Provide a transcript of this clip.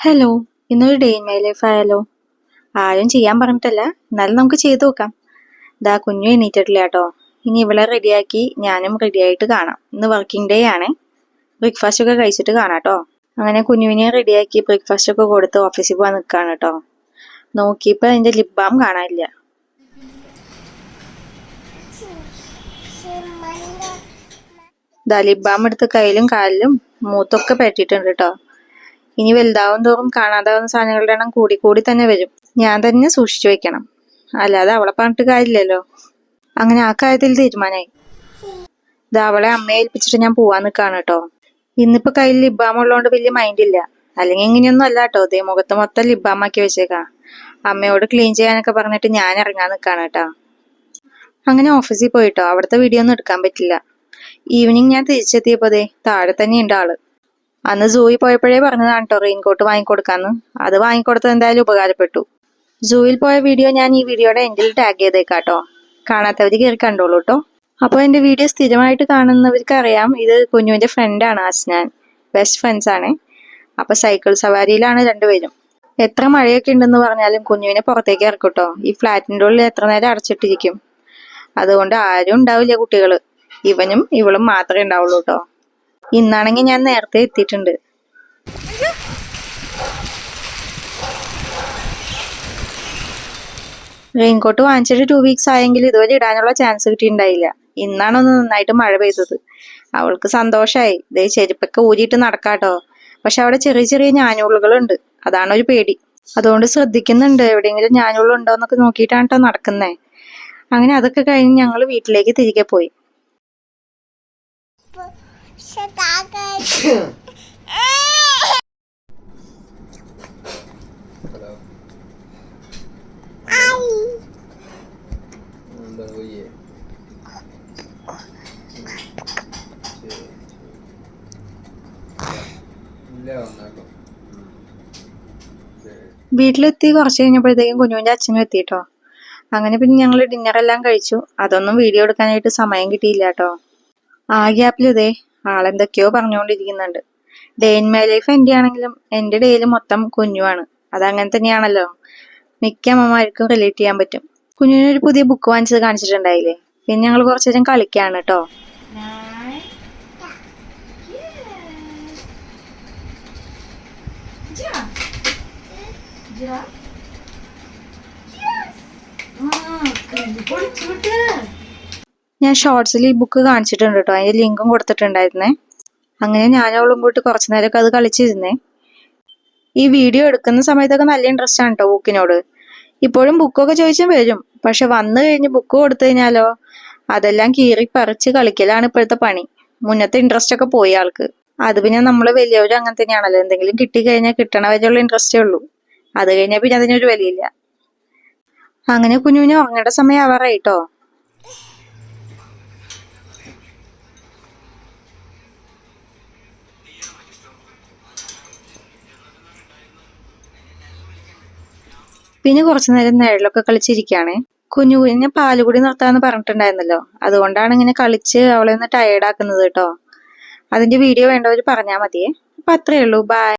Hello ഇന്നൊരു day in my life ആയാലോ? ആരും ചെയ്യാൻ പറഞ്ഞിട്ടല്ല എന്നാലും നമുക്ക് ചെയ്തു നോക്കാം. ദാ കുഞ്ഞു എണീറ്റിട്ടില്ല കേട്ടോ. ഇനി ഇവളെ റെഡിയാക്കി ഞാനും റെഡിയായിട്ട് കാണാം. ഇന്ന് വർക്കിംഗ് ഡേ ആണ്. ബ്രേക്ക്ഫാസ്റ്റ് ഒക്കെ കഴിച്ചിട്ട് കാണാം കേട്ടോ. അങ്ങനെ കുഞ്ഞുവിനെ റെഡിയാക്കി ബ്രേക്ക്ഫാസ്റ്റ് ഒക്കെ കൊടുത്ത് ഓഫീസിൽ പോകാൻ നിൽക്കുകയാണ് കേട്ടോ. നോക്കിയപ്പോൾ അതിന്റെ ലിപ് ബാം കാണാനില്ല. ദാ ലിപ് ബാം എടുത്ത് കയ്യിലും കാലിലും മൂത്തൊക്കെ പറ്റിയിട്ടുണ്ട് കേട്ടോ. ഇനി വലുതാവും തോറും കാണാതാവുന്ന സാധനങ്ങളുടെ എണ്ണം കൂടി കൂടി തന്നെ വരും. ഞാൻ തന്നെ സൂക്ഷിച്ചു വെക്കണം. അല്ലാതെ അവളെ പറഞ്ഞിട്ട് കാര്യമില്ലല്ലോ. അങ്ങനെ ആ കാര്യത്തിൽ തീരുമാനമായി. ഇത് അവളെ അമ്മയെ ഏൽപ്പിച്ചിട്ട് ഞാൻ പോവാൻ നിൽക്കാണ് കേട്ടോ. ഇന്നിപ്പോ കയ്യിൽ ലിബാമുള്ളതുകൊണ്ട് വലിയ മൈൻഡ് ഇല്ല. അല്ലെങ്കിൽ ഇങ്ങനെയൊന്നും അല്ല കേട്ടോ. ദേ മുഖത്ത് മൊത്തം ലിബാമാക്കി വെച്ചേക്കാം. അമ്മയോട് ക്ലീൻ ചെയ്യാനൊക്കെ പറഞ്ഞിട്ട് ഞാൻ ഇറങ്ങാൻ നിൽക്കാണ് കേട്ടോ. അങ്ങനെ ഓഫീസിൽ പോയിട്ടോ അവിടുത്തെ വീഡിയോ ഒന്നും എടുക്കാൻ പറ്റില്ല. ഈവനിങ് ഞാൻ തിരിച്ചെത്തിയപ്പോ ദേ താഴെ തന്നെ ഉണ്ട് ആൾ. അന്ന് സൂയിൽ പോയപ്പോഴേ പറഞ്ഞതാണ് കേട്ടോ റെയിൻകോട്ട് വാങ്ങിക്കൊടുക്കാന്ന്. അത് വാങ്ങിക്കൊടുത്തത് എന്തായാലും ഉപകാരപ്പെട്ടു. സൂയിൽ പോയ വീഡിയോ ഞാൻ ഈ വീഡിയോയുടെ എൻഡിൽ ടാഗ് ചെയ്തേക്കാട്ടോ. കാണാത്തവർ കയറി കണ്ടോളൂ കേട്ടോ അപ്പോൾ എന്റെ വീഡിയോ സ്ഥിരമായിട്ട് കാണുന്നവർക്ക് അറിയാം ഇത് കുഞ്ഞുവിന്റെ ഫ്രണ്ടാണ് ആസ്നാൻ ബെസ്റ്റ് ഫ്രണ്ട്സ് ആണ്. അപ്പോൾ സൈക്കിൾ സവാരിയിലാണ് രണ്ടുപേരും. എത്ര മഴയൊക്കെ ഉണ്ടെന്ന് പറഞ്ഞാലും കുഞ്ഞുവിനെ പുറത്തേക്ക് ഇറക്കൂട്ടോ. ഈ ഫ്ലാറ്റിന്റെ ഉള്ളിൽ എത്ര നേരം അടച്ചിട്ടിരിക്കും. അതുകൊണ്ട് ആരും ഉണ്ടാവില്ല കുട്ടികൾ ഇവനും ഇവളും മാത്രമേ ഉണ്ടാവുള്ളൂ കേട്ടോ ഇന്നാണെങ്കിൽ ഞാൻ നേരത്തെ എത്തിയിട്ടുണ്ട്. റെയിൻകോട്ട് വാങ്ങിച്ചിട്ട് ടു വീക്സ് ആയെങ്കിൽ ഇതുവരെ ഇടാനുള്ള ചാൻസ് കിട്ടിയിട്ടുണ്ടായില്ല. ഇന്നാണ് ഒന്ന് നന്നായിട്ട് മഴ പെയ്തത്. അവൾക്ക് സന്തോഷമായി ഇതേ ചെരുപ്പൊക്കെ ഊരിയിട്ട് നടക്കാട്ടോ. പക്ഷെ അവിടെ ചെറിയ ചെറിയ ഞാനുള്ളുകളുണ്ട്. അതാണ് ഒരു പേടി. അതുകൊണ്ട് ശ്രദ്ധിക്കുന്നുണ്ട്. എവിടെയെങ്കിലും ഞാനുള്ളുണ്ടോ എന്നൊക്കെ നോക്കിയിട്ടാണ് കേട്ടോ നടക്കുന്നേ. അങ്ങനെ അതൊക്കെ കഴിഞ്ഞ് ഞങ്ങൾ വീട്ടിലേക്ക് തിരികെ പോയി Hello. എന്താ പോയേ ഇല്ല വന്നാട്ടോ വീട്ടിലെത്തി കുറച്ച് കഴിഞ്ഞപ്പോഴത്തേക്കും കുഞ്ഞുവിന്റെ അച്ഛനും എത്തിയിട്ടോ അങ്ങനെ പിന്നെ ഞങ്ങൾ ഡിന്നർ എല്ലാം കഴിച്ചു. അതൊന്നും വീഡിയോ എടുക്കാനായിട്ട് സമയം കിട്ടിയില്ല കേട്ടോ. ആ ഗ്യാപ്പിൽ ഇതേ ആളെന്തൊക്കെയോ പറഞ്ഞുകൊണ്ടിരിക്കുന്നുണ്ട്. ഡേ ഇൻ മൈ ലൈഫ് എന്റെ ആണെങ്കിലും എന്റെ ഡേയിൽ മൊത്തം കുഞ്ഞുവാണ്. അതങ്ങനെ തന്നെയാണല്ലോ. മിക്ക അമ്മമാർക്കും റിലേറ്റ് ചെയ്യാൻ പറ്റും. കുഞ്ഞിനൊരു പുതിയ ബുക്ക് വാങ്ങിച്ചത് കാണിച്ചിട്ടുണ്ടായില്ലേ? പിന്നെ ഞങ്ങൾ കുറച്ചു നേരം കളിക്കാണ് കേട്ടോ ഞാൻ ഷോർട്സിൽ ഈ ബുക്ക് കാണിച്ചിട്ടുണ്ട് കേട്ടോ അതിന്റെ ലിങ്കും കൊടുത്തിട്ടുണ്ടായിരുന്നേ. അങ്ങനെ ഞാൻ അവളും കൂട്ടി കുറച്ച് നേരമൊക്കെ അത് കളിച്ചിരുന്നേ. ഈ വീഡിയോ എടുക്കുന്ന സമയത്തൊക്കെ നല്ല ഇൻട്രസ്റ്റ് ആണ് കേട്ടോ ബുക്കിനോട് ഇപ്പോഴും ബുക്കൊക്കെ ചോദിച്ചാൽ വരും. പക്ഷെ വന്നു കഴിഞ്ഞ് ബുക്ക് കൊടുത്തു കഴിഞ്ഞാലോ അതെല്ലാം കീറി പറിച്ച് കളിക്കലാണ് ഇപ്പോഴത്തെ പണി. മുന്നത്തെ ഇൻട്രസ്റ്റ് ഒക്കെ പോയി ആൾക്ക്. അത് പിന്നെ നമ്മൾ വലിയവരും അങ്ങനെ തന്നെയാണല്ലോ. എന്തെങ്കിലും കിട്ടിക്കഴിഞ്ഞാൽ കിട്ടണ വരെയുള്ള ഇൻട്രസ്റ്റേ ഉള്ളൂ. അത് കഴിഞ്ഞാൽ പിന്നെ അതിനൊരു വിലയില്ല. അങ്ങനെ കുഞ്ഞുവിന് ഉറങ്ങേണ്ട സമയം ആവാറായി പിന്നെ കുറച്ചു നേരം നിഴലൊക്കെ കളിച്ചിരിക്കുകയാണ് കുഞ്ഞു കുഞ്ഞിനെ പാലുകൂടി നിർത്താന്ന് പറഞ്ഞിട്ടുണ്ടായിരുന്നല്ലോ. അതുകൊണ്ടാണ് ഇങ്ങനെ കളിച്ച് അവളെ ഒന്ന് ടയേർഡ് ആക്കുന്നത് കേട്ടോ. അതിന്റെ വീഡിയോ വേണ്ടവർ പറഞ്ഞാൽ മതിയേ. അപ്പൊ അത്രയേ ഉള്ളൂ. ബൈ